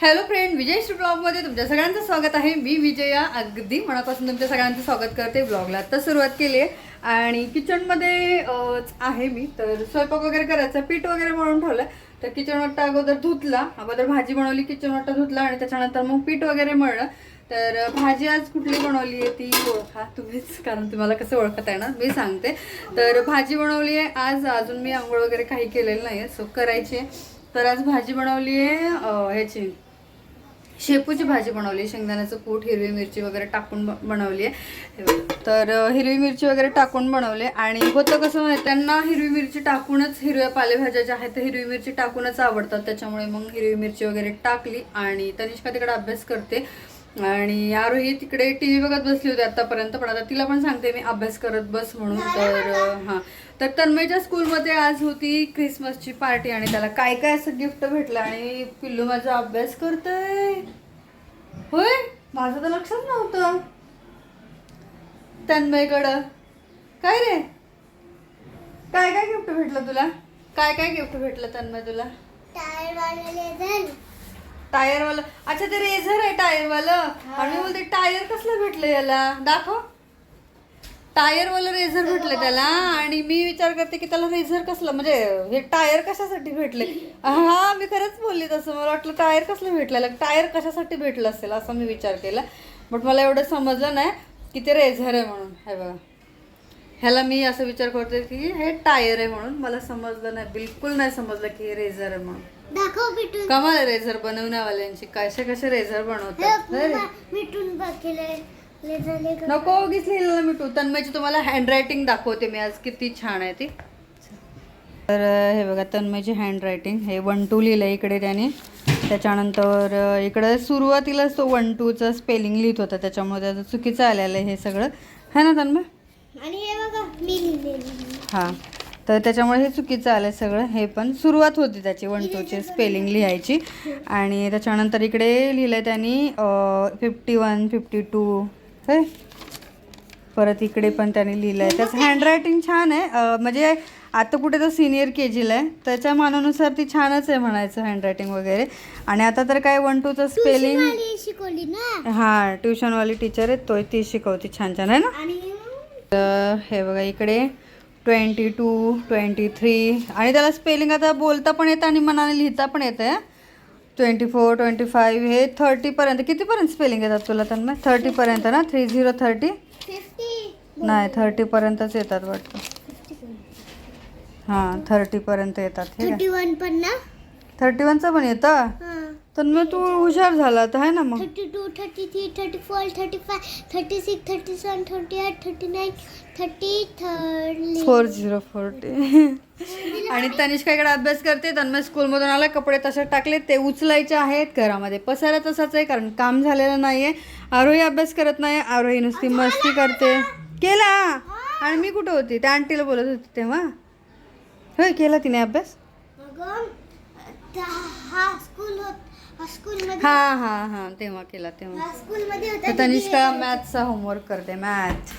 Hello friend विजय श्री ब्लॉगमध्ये तुमच्या सगळ्यांचं स्वागत आहे. मी विजया अगदी मनापासून तुमच्या सगळ्यांचं स्वागत करते ब्लॉगला आता सुरुवात केली आहे आणि किचनमध्ये आहे मी तर स्वयंपाक वगैरे करायचा पीठ वगैरे म्हणून ठेवलं तर किचन वाटा अगोदर धुतला अगोदर भाजी बनवली किचन वाटा धुतला आणि त्याच्यानंतर मग पीठ वगैरे मळलं. तर भाजी आज कुठली बनवली आहे ती ओळखा तुम्हीच कारण तुम्हाला कसं ओळखत आहे ना मी सांगते. तर भाजी बनवली आहे आज अजून मी आंघोळ वगैरे काही केलेलं नाही आहे सो करायची आहे. तर आज भाजी बनवली आहे ह्याची. शेपूची भाजी बनवली शेंगदाण्याचं कूट हिरवी मिरची वगैरे टाकून बनवली आहे. तर हिरवी मिरची वगैरे टाकून बनवले आणि होतं कसं माहिती त्यांना हिरवी मिरची टाकूनच हिरव्या पालेभाज्या ज्या आहेत त्या हिरवी मिरची टाकूनच आवडतात. त्याच्यामुळे मग हिरवी मिरची वगैरे टाकली आणि तनिष्का तिकडे अभ्यास करते. आणि आरोही तिकडे टी व्ही बघत बसली होती आतापर्यंत पण आता तिला पण सांगते मी अभ्यास करत बस म्हणून. तर हां. तर तन्मयच्या स्कूलमध्ये आज होती क्रिसमसची पार्टी आणि त्याला काय काय असं गिफ्ट भेटलं आणि पिल्लू माझा अभ्यास करतय. होय? माझं तर लक्षच नव्हतं. तन्मयकडं. काय रे? काय काय गिफ्ट भेटलं तुला? काय काय गिफ्ट भेटलं तन्मय तुला? टायर वाला लेझर टायर वाला अच्छा ते रेझर आहे टायर वाला आणि मी बोलते टायर कसलं भेटलं याला? दाखव. टायर वाला रेझर भेटलं त्याला. आणि मी विचार करते की त्याला रेझर कसलं? म्हणजे हे टायर कशासाठी भेटले? हा मी खरंच बोलली तसं. मला वाटलं टायर कसलं भेटलेलं टायर कशासाठी भेटलं असेल? असं मी विचार केला. बट मला एवढं समजलं नाही की ते रेझर आहे म्हणून. हे बघा. ह्याला मी असं विचार करते की हे टायर आहे म्हणून. मला समजलं नाही बिलकुल नाही समजलं की हे रेझर आहे म्हणून. दाखव मिटून कमाल रेझर बनवण्यावाल्यांची. कसे कसे रेझर बनवतात. हे अरे. मिटून नको उगीच लिहिलेलं मी टू तन्मयची तुम्हाला हँडरायटिंग दाखवते मी. आज किती छान आहे ती. तर अं, हे बघा तन्मयची हँडरायटिंग हे वन टू लिहिलं इकडे त्याने. त्याच्यानंतर अं, इकडे सुरुवातीलाच तो वन टूचं स्पेलिंग लिहित होता. त्याच्यामुळे त्याचं चुकीचं आलेलं आहे हे सगळं. है ना तन्मय? आणि हे बघा मी लिहिलेलं हां. तर त्याच्यामुळे हे चुकीचं आलं सगळं. हे पण सुरुवात होती त्याची वन टूची स्पेलिंग लिहायची. आणि त्याच्यानंतर इकडे लिहिलं आहे त्यांनी फिफ्टी वन फिफ्टी टू हे? परत इकडे पण त्यांनी लिहिलं आहे त्याचं हँडरायटिंग छान आहे. म्हणजे आता कुठे तर सिनियर के जीला आहे. त्याच्या मानानुसार ती छानच आहे म्हणायचं हँडरायटिंग वगैरे. आणि आता तर काय वन टूचं स्पेलिंग हां ट्युशनवाली टीचर आहे. तो ती शिकवते छान छान. आहे ना? तर हे बघा इकडे. Twenty two twenty three. आणि त्याला स्पेलिंग आता बोलता पण येतं आणि मनाने लिहिता पण येतं आहे ट्वेंटी फोर ट्वेंटी फाईव्ह हे थर्टीपर्यंत कितीपर्यंत स्पेलिंग येतात तुला त्यांना? थर्टीपर्यंत ना? Three zero thirty? नाही थर्टीपर्यंतच येतात वाटतं. हां थर्टीपर्यंत येतात हे वन पण ना? थर्टी वनचं पण येतं? हां. तर मग तू हुशार झाला तर आहे ना मग. Thirty two thirty three thirty four thirty five thirty six thirty seven thirty eight thirty nine thirty thirty four zero forty आणि तनिष्का इकडे अभ्यास करते तन्मय स्कूलमधून आला कपडे तसे टाकले ते उचलायचे आहेत घरामध्ये. पसारा तसाच आहे कारण काम झालेलं नाही आहे आरोही अभ्यास करत नाही आरोही नुसती मस्ती करते. केला? आणि मी कुठं होती? त्या आंटीला बोलत होती तेव्हा. होय केला तिने अभ्यास? हा स्कूल होत हा हां हां हां तेव्हा केला तेव्हा तर तनिष्का मॅथचा होमवर्क करते मॅथ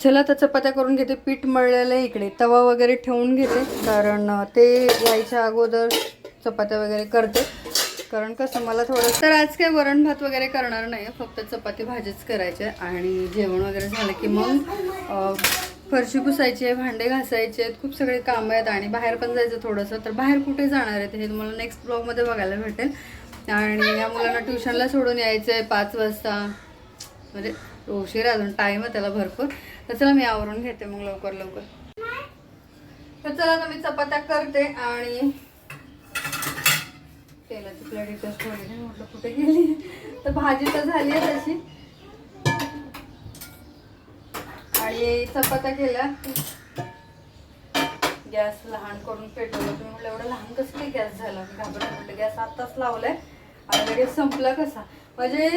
चला तर चपात्या करून घेते पीठ मळलेलं आहे इकडे. तवा वगैरे ठेवून घेते कारण ते यायच्या अगोदर चपात्या वगैरे करते. कारण कसं मला थोडं तर आज काय वरण भात वगैरे करणार नाही फक्त चपाती भाजीच करायचे आणि जेवण वगैरे झालं की मग फरशी पुसायची आहे भांडे घासायचे आहेत खूप सगळे कामं आहेत आणि बाहेर पण जायचं थोडंसं. तर बाहेर कुठे जाणार आहेत हे तुम्हाला नेक्स्ट ब्लॉगमध्ये बघायला भेटेल. आणि या मुलांना ट्युशनला सोडून यायचं आहे पाच वाजता. म्हणजे उशीर अजून टाईम आहे त्याला भरपूर. तर चला मी आवरून घेते मग लवकर लवकर. तर चला आता मी चपात्या करते आणि तेलाची प्लेट इथं म्हटलं कुठे गेली. तर भाजी तर झाली आहे तशी. आणि चपात्या केल्या. गॅस लहान करून पेटवलं. तुम्ही म्हटलं एवढं लहान कसं काय गॅस झाला? मी घाबरले. म्हटलं गॅस आत्ताच लावलाय. आणि लगेच संपला कसा? म्हणजे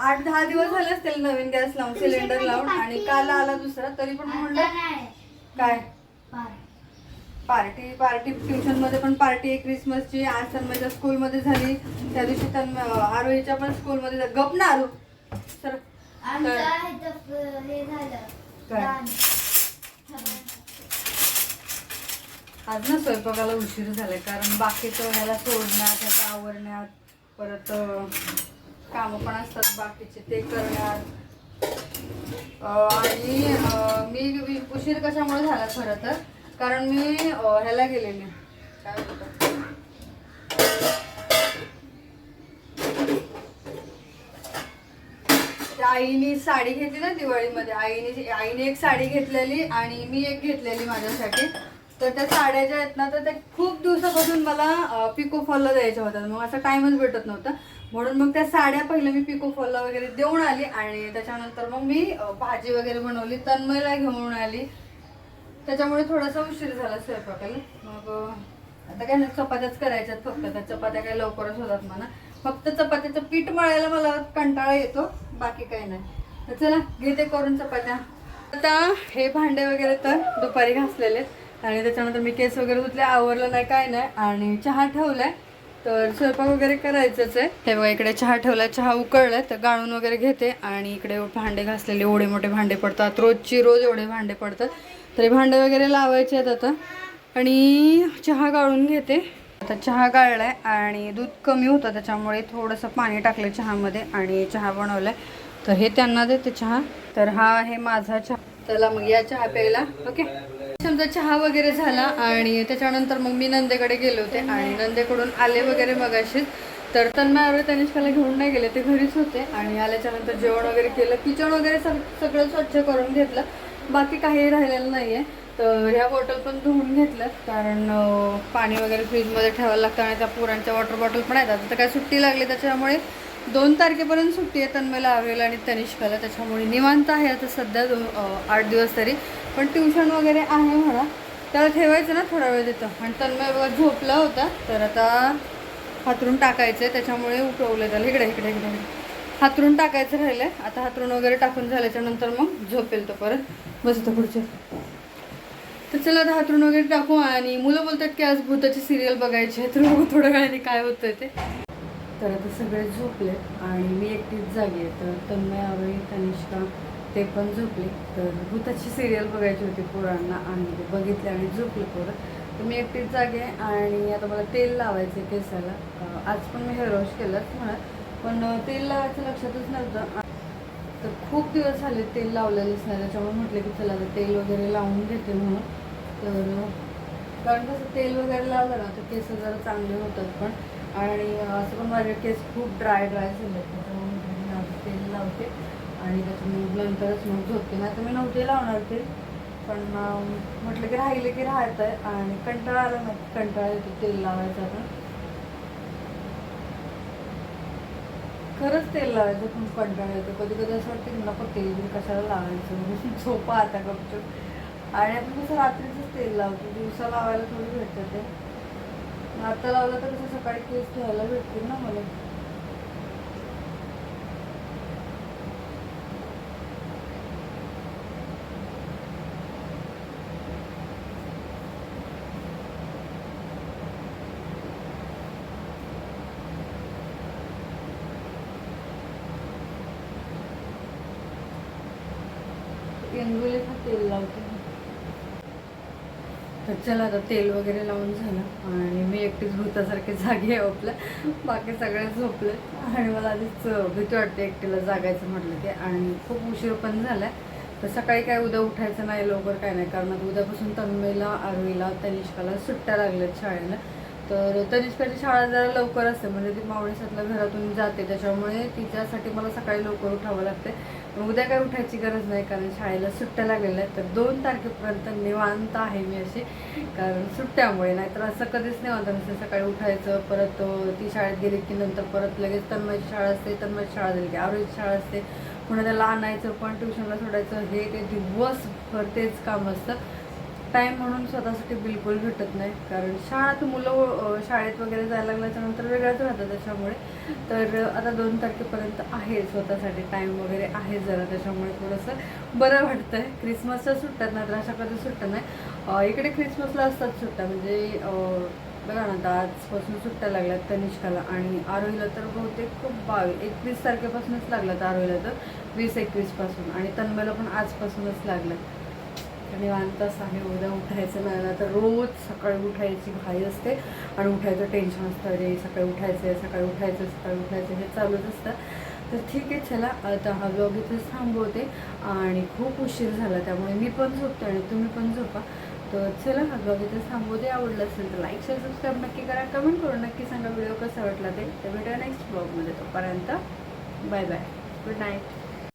आठ दहा दिवस झाले असतील नवीन गॅस लावून सिलेंडर लावून आणि काल आला दुसरा. तरी पण म्हणलं काय? पार्टी. पार्टी ट्युशनमध्ये पण पार्टी आहे. क्रिसमसची आज तन्मयच्या स्कूलमध्ये झाली. त्या दिवशी तन्मय आरोहीच्या पण स्कूलमध्ये. गप ना आरो. सर झालं. काय? आज ना स्वयंपाकाला उशीर झालाय कारण बाकीचं ह्याला सोडण्यात ह्याचं आवरण्यात परत कामं पण असतात बाकीचे ते करण्यात आणि मी उशीर कशामुळे झाला खरं तर? कारण मी ह्याला गेलेली. काय बोलतात आईने साडी घेतली ना दिवाळीमध्ये. आईने आईने एक साडी घेतलेली आणि मी एक घेतलेली माझ्यासाठी. तर त्या साड्या ज्या आहेत ना तर त्या खूप दिवसापासून मला पिको फॉलला द्यायच्या होत्या. मग असं टाइमच भेटत नव्हता. म्हणून मग त्या साड्या पहिलं मी पिको फॉलला वगैरे देऊन आली आणि त्याच्यानंतर मग मी भाजी वगैरे बनवली तन्मयला घेऊन आली. त्याच्यामुळे थोडासा उशीर झाला स्वयंपाकाला. मग आता काय नाही चपात्याच करायच्यात फक्त. त्या चपात्या काय लवकरच होतात म्हणा. फक्त चपात्याचं पीठ मळायला मला कंटाळा येतो. बाकी काही नाही. तर चला घेते करून चपात्या. आता हे भांडे वगैरे तर दुपारी घासलेले आहेत. आणि त्याच्यानंतर मी केस वगैरे धुतले आवरलं नाही काय नाही. आणि चहा ठेवलाय. तर स्वयंपाक वगैरे करायचंच आहे. हे बघा इकडे चहा ठेवला चहा उकळलाय तर गाळून वगैरे घेते. आणि इकडे भांडे घासलेले एवढे मोठे भांडे पडतात. रोजची रोज एवढे भांडे पडतात. तरी भांडे वगैरे लावायचे आहेत आता. आणि चहा गाळून घेते. आता चहा गाळलाय आणि दूध कमी होतं त्याच्यामुळे थोडंसं पाणी टाकलं चहामध्ये आणि चहा बनवलाय. तर हे त्यांना देते चहा. तर हा आहे माझा चहा. चला मग या चहा प्यायला. ओके? समजा चहा वगैरे झाला आणि त्याच्यानंतर मग मी नंदेकडे गेले होते आणि नंदेकडून आले वगैरे मगाशीच. तर तन्मयावर तनिष्काला घेऊन नाही गेले ते घरीच होते आणि आल्याच्यानंतर जेवण वगैरे केलं. किचन वगैरे सग सगळं स्वच्छ करून घेतलं. बाकी काही राहिलेलं नाही आहे तर ह्या बॉटल पण धुवून घेतल्यात कारण पाणी वगैरे फ्रीजमध्ये ठेवायला लागतं आणि त्या पुरांच्या वॉटर बॉटल पण आहेत. आता तर काय सुट्टी लागली त्याच्यामुळे दोन तारखेपर्यंत सुट्टी आहे तन्मेला आवेल आणि तनिष्काला. त्याच्यामुळे निवांत आहे आता सध्या दोन आठ दिवस तरी. पण ट्युशन वगैरे आहे म्हणा त्याला ठेवायचं ना थोडा वेळ तिथं. आणि तन्मय बघा झोपला होता तर आता हातरून टाकायचं आहे त्याच्यामुळे उठवलं त्याला. इकडे इकडे इकडे. हातरून टाकायचं आहे आता हातरून वगैरे टाकून झाल्याच्यानंतर मग झोपेल तो परत. बसतो पुढचे. तर चला आता हातरून वगैरे टाकू आणि मुलं बोलतात की आज भूताची सिरियल बघायची आहे. तर बघू थोड्या वेळाने काय होतं ते. तर आता सगळे झोपले आणि मी एकटीच जागी आहे. तर तन्मय आवळी तनिष्का ते पण झोपले. तर भूताची सिरियल बघायची होती पोरांना आणि ते बघितले आणि झोपले पोरं. तर मी एकटीच जागे आहे आणि आता मला तेल लावायचं आहे केसाला आज पण मी हेअर वॉश केलंच म्हणा. पण तेल लावायचं लक्षातच नव्हतं. खूप दिवस झाले तेल लावलेलंच नाही त्याच्यामुळे म्हटलं की चला आता तेल वगैरे लावून घेते म्हणून. तर कारण कसं तेल वगैरे लावलं ना तर केस जरा चांगले होतात पण. आणि असं पण माझे केस खूप ड्राय ड्राय झाले त्याच्यामुळे म्हटलं आता तेल लावते. आणि त्याच्यामुळे नंतरच मग झोपते नाही तर मी नव्हते लावणार ते. पण म्हटलं की राहिले की राहत आहे आणि कंटाळा आला ना कंटाळा येतो तेल लावायचा पण. खरंच तेल लावायचं खूप कंटाळा येतो. कधी कधी असं वाटतं की नको तेल कशाला लावायचं? झोपा आता गपचूप आणि आपण कसं रात्रीचंच तेल लावतो. दिवसा लावायला थोडी भेटतं. ते आता लावलं तर कसं सकाळी केस घ्यायला भेटतील ना मला. तेल लावते. तर चला आता तेल वगैरे लावून झालं. आणि मी एकटीच भूतासारखे जागी आहे आपलं बाकी सगळे झोपले आणि मला आधीच भीती वाटते एकटीला जागायचं म्हटलं की. आणि खूप उशीर पण झालाय. तर सकाळी काय उद्या उठायचं नाही लवकर काय नाही. कारण आता उद्यापासून तन्मयला आरवीला तनिष्काला सुट्ट्या लागल्यात शाळेला. तर तनिष्काची शाळा जरा लवकर असते. म्हणजे ती मावळेसातला घरातून जाते. त्याच्यामुळे तिच्यासाठी मला सकाळी लवकर उठावं लागते. उद्या काय उठायची गरज नाही कारण शाळेला सुट्ट्या लागलेल्या आहेत. तर दोन तारखेपर्यंत निवांत आहे मी अशी. कारण सुट्ट्यामुळे नाहीतर असं कधीच निवांत नसते. सकाळी उठायचं परत ती शाळेत गेली की नंतर परत लगेच तन्मयची शाळा असते. तन्मयची शाळा झाली की आरोग्याची शाळा असते. पुन्हा त्याला आणायचं पण ट्युशनला सोडायचं हे ते दिवसभर तेच काम असतं. टाईम म्हणून स्वतःसाठी बिलकुल भेटत नाही. कारण शाळा तर मुलं शाळेत वगैरे जायला लागल्याच्यानंतर वेगळंच राहतं त्याच्यामुळे. तर आता दोन तारखेपर्यंत आहे स्वतःसाठी टाईम वगैरे आहे जरा त्याच्यामुळे थोडंसं बरं वाटतंय. क्रिसमसच्या सुट्ट्यात नाही तर अशा कधी सुट्ट्या नाही. इकडे क्रिसमसला असतात सुट्ट्या. म्हणजे बघा ना आता आजपासून सुट्ट्या लागल्यात तनिष्काला आणि आरोहीला तर बहुतेक खूप बावीस एकवीस तारखेपासूनच लागल्यात आरोहीला तर. वीस एकवीसपासून आणि तन्मयला पण आजपासूनच लागलं निवांतच आहे उद्या उठायचं नाही. तर रोज सकाळी उठायची घाई असते आणि उठायचं टेन्शन असतं. अरे सकाळी उठायचं आहे सकाळी उठायचं सकाळी उठायचं हे चालूच असतं. तर ठीक आहे चला आता हा ब्लॉग इथेच थांबवते आणि खूप उशीर झाला त्यामुळे मी पण झोपते आणि तुम्ही पण झोपा. तर चला हा ब्लॉग इथेच थांबवते. आवडलं असेल तर लाईक शेअर सबस्क्राईब नक्की करा. कमेंट करून नक्की सांगा व्हिडिओ कसा वाटला ते. तर भेटूया नेक्स्ट ब्लॉगमध्ये तोपर्यंत. Bye bye good night